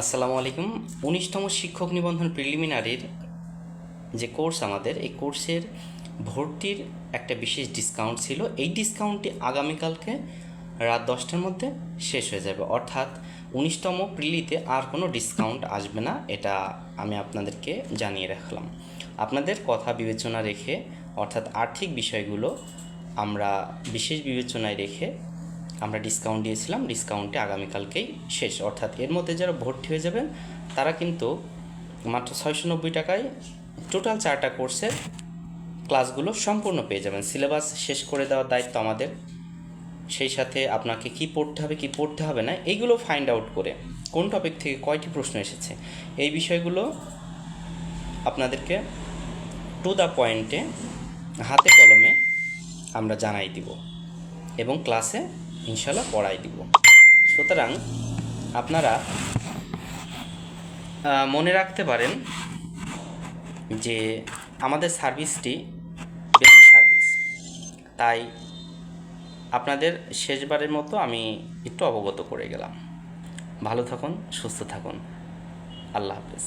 আসসালামু আলাইকুম। উনিশতম শিক্ষক নিবন্ধন প্রিলিমিনারির যে কোর্স আমাদের, এই কোর্সের ভর্তির একটা বিশেষ ডিসকাউন্ট ছিল। এই ডিসকাউন্টটি আগামীকালকে রাত দশটার মধ্যে শেষ হয়ে যাবে। অর্থাৎ উনিশতম প্রিলিতে আর কোনো ডিসকাউন্ট আসবে না, এটা আমি আপনাদেরকে জানিয়ে রাখলাম। আপনাদের কথা বিবেচনা রেখে, অর্থাৎ আর্থিক বিষয়গুলো আমরা বিশেষ বিবেচনায় রেখে আমরা ডিসকাউন্ট দিয়েছিলাম ডিসকাউন্টে আগামীকালকেই শেষ। অর্থাৎ এর মধ্যে যারা ভর্তি হয়ে যাবেন, তারা কিন্তু মাত্র ছয়শো নব্বই টাকায় টোটাল চারটা কোর্সের ক্লাসগুলো সম্পূর্ণ পেয়ে যাবেন। সিলেবাস শেষ করে দেওয়ার দায়িত্ব আমাদের। সেই সাথে আপনাকে কি পড়তে হবে, কি পড়তে হবে না, এইগুলো ফাইন্ড আউট করে কোন টপিক থেকে কয়টি প্রশ্ন এসেছে, এই বিষয়গুলো আপনাদেরকে টু দ্য পয়েন্টে হাতে কলমে আমরা জানাই দিব এবং ক্লাসে ইনশাল্লাহ পড়াই দিব। সুতরাং আপনারা মনে রাখতে পারেন যে আমাদের সার্ভিসটি বেস্ট সার্ভিস। তাই আপনাদের শেষবারের মতো আমি একটু অবগত করে গেলাম। ভালো থাকুন, সুস্থ থাকুন। আল্লাহ হাফেজ।